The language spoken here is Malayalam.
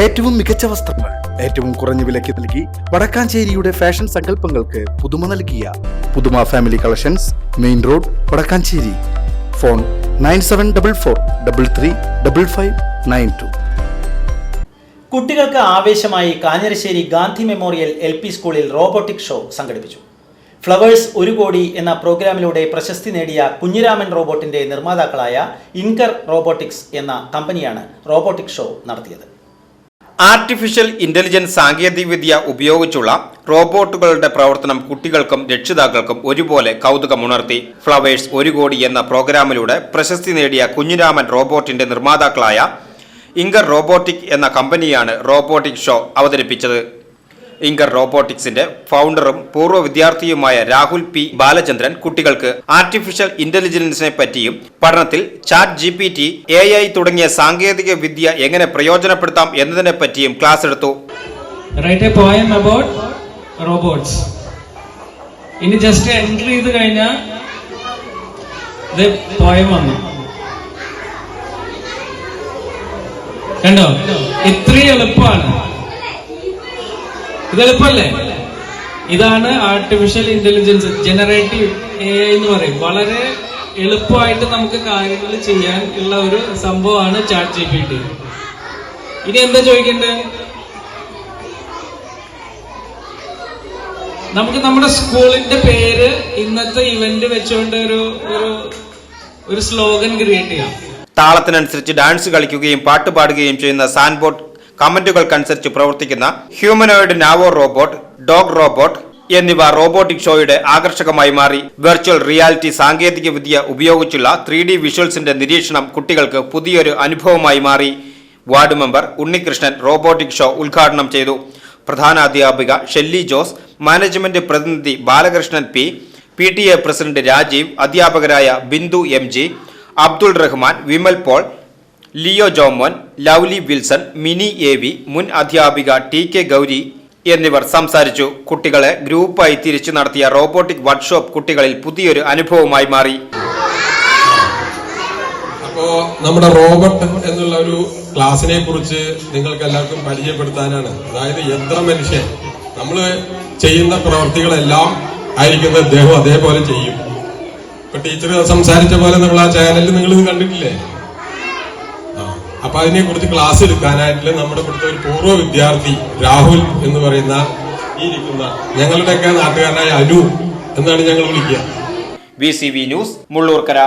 ഏറ്റവും മികച്ച വസ്ത്രങ്ങൾ ഏറ്റവും കുറഞ്ഞ വിലയ്ക്ക് നൽകി വടക്കാഞ്ചേരിയുടെ ഫാഷൻ സങ്കല്പങ്ങൾക്ക് പുതുമ നൽകിയ പുതുമ family collections main road Vadakkanchery. Phone nine seven double four double three double five nine two. കുട്ടികൾക്ക് ആവേശമായി Kanjirassery Gandhi memorial L P സ്കൂളിൽ റോബോട്ടിക് ഷോ സംഘടിപ്പിച്ചു. ഫ്ലവേഴ്സ് ഒരു കോടി എന്ന പ്രോഗ്രാമിലൂടെ പ്രശസ്തി നേടിയ കുഞ്ഞിരാമൻ റോബോട്ടിന്റെ നിർമ്മാതാക്കളായ ഇൻകർ റോബോട്ടിക്സ് എന്ന കമ്പനിയാണ് റോബോട്ടിക് ഷോ നടത്തിയത്. ആർട്ടിഫിഷ്യൽ ഇന്റലിജൻസ് സാങ്കേതികവിദ്യ ഉപയോഗിച്ചുള്ള റോബോട്ടുകളുടെ പ്രവർത്തനം കുട്ടികൾക്കും രക്ഷിതാക്കൾക്കും ഒരുപോലെ കൗതുകമുണർത്തി. ഫ്ലവേഴ്സ് ഒരു കോടി എന്ന പ്രോഗ്രാമിലൂടെ പ്രശസ്തി നേടിയ കുഞ്ഞിരാമൻ റോബോട്ടിന്റെ നിർമ്മാതാക്കളായ ഇംഗർ റോബോട്ടിക് എന്ന കമ്പനിയാണ് റോബോട്ടിക് ഷോ അവതരിപ്പിച്ചത്. ഇങ്കർ റോബോട്ടിക്സിന്റെ ഫൗണ്ടറും പൂർവ വിദ്യാർത്ഥിയുമായ രാഹുൽ പി. ബാലചന്ദ്രൻ കുട്ടികൾക്ക് ആർട്ടിഫിഷ്യൽ ഇന്റലിജൻസിനെ പറ്റിയും പഠനത്തിൽ chat G P T A I തുടങ്ങിയ സാങ്കേതിക വിദ്യ എങ്ങനെ പ്രയോജനപ്പെടുത്താം എന്നതിനെ പറ്റിയും ക്ലാസ് എടുത്തു. ഇനി ജസ്റ്റ് എൻട്രി ചെയ്ത് കഴിഞ്ഞാൽ പോയം വന്നു. കണ്ടോ? ഇത്രയും എളുപ്പമാണ്. ഇത് എളുപ്പമല്ലേ ഇതാണ് ആർട്ടിഫിഷ്യൽ ഇന്റലിജൻസ് ജനറേറ്റീവ് എ എന്ന് പറയും. വളരെ എളുപ്പമായിട്ട് നമുക്ക് കാര്യങ്ങൾ ചെയ്യാൻ ഉള്ള ഒരു സംഭവമാണ് ചാറ്റ് ജി പി ടി ഇനി എന്താ ചോദിക്കണ്ടേ? നമുക്ക് നമ്മുടെ സ്കൂളിന്റെ പേര് ഇന്നത്തെ ഇവന്റ് വെച്ചുകൊണ്ട് ഒരു ഒരു ഒരു സ്ലോഗൻ ക്രിയേറ്റ് ചെയ്യാം. താളത്തിനനുസരിച്ച് ഡാൻസ് കളിക്കുകയും പാട്ട് പാടുകയും ചെയ്യുന്ന സാൻബോട്ട് കമന്റുകൾക്കനുസരിച്ച് പ്രവർത്തിക്കുന്ന humanoid Nao robot dog robot എന്നിവ റോബോട്ടിക് ഷോയുടെ ആകർഷകമായി മാറി. വെർച്വൽ റിയാലിറ്റി സാങ്കേതിക വിദ്യ ഉപയോഗിച്ചുള്ള ത്രീ ഡി വിഷ്വൽസിന്റെ നിരീക്ഷണം കുട്ടികൾക്ക് പുതിയൊരു അനുഭവമായി മാറി. Ward member Unnikrishnan robotic show ഉദ്ഘാടനം ചെയ്തു. പ്രധാന അധ്യാപിക ഷെല്ലി ജോസ് മാനേജ്മെന്റ് പ്രതിനിധി Balakrishnan P P T A president Rajeev അധ്യാപകരായ Bindu M G Abdul Rahman Vimal Paul Leo Jomon Lovely Wilson Mini A V മുൻ അധ്യാപിക ടി കെ ഗൗരി എന്നിവർ സംസാരിച്ചു. കുട്ടികളെ ഗ്രൂപ്പായി തിരിച്ചു നടത്തിയ റോബോട്ടിക് വർക്ക്ഷോപ്പ് കുട്ടികളിൽ പുതിയൊരു അനുഭവമായി മാറി. അപ്പോ നമ്മുടെ റോബോട്ട് എന്നുള്ള ഒരു ക്ലാസിനെ കുറിച്ച് നിങ്ങൾക്ക് എല്ലാവർക്കും പരിചയപ്പെടുത്താനാണ്. അതായത് യന്ത്ര മനുഷ്യൻ. നമ്മൾ ചെയ്യുന്ന പ്രവർത്തികളെല്ലാം ആയിരിക്കുന്ന അദ്ദേഹം അതേപോലെ ചെയ്യും. ഇപ്പൊ ടീച്ചർ സംസാരിച്ച പോലെ നമ്മൾ ആ ചാനലിൽ നിങ്ങൾ ഇത് കണ്ടിട്ടില്ലേ? അപ്പൊ അതിനെ കുറിച്ച് ക്ലാസ് എടുക്കാനായിട്ട് നമ്മുടെ ഇവിടുത്തെ ഒരു പൂർവ വിദ്യാർത്ഥി രാഹുൽ എന്ന് പറയുന്ന ഈ ഇരിക്കുന്ന ഞങ്ങളുടെയൊക്കെ നാട്ടുകാരനായ അനു എന്നാണ് ഞങ്ങൾ വിളിക്കുക. V C V news Mullurkara.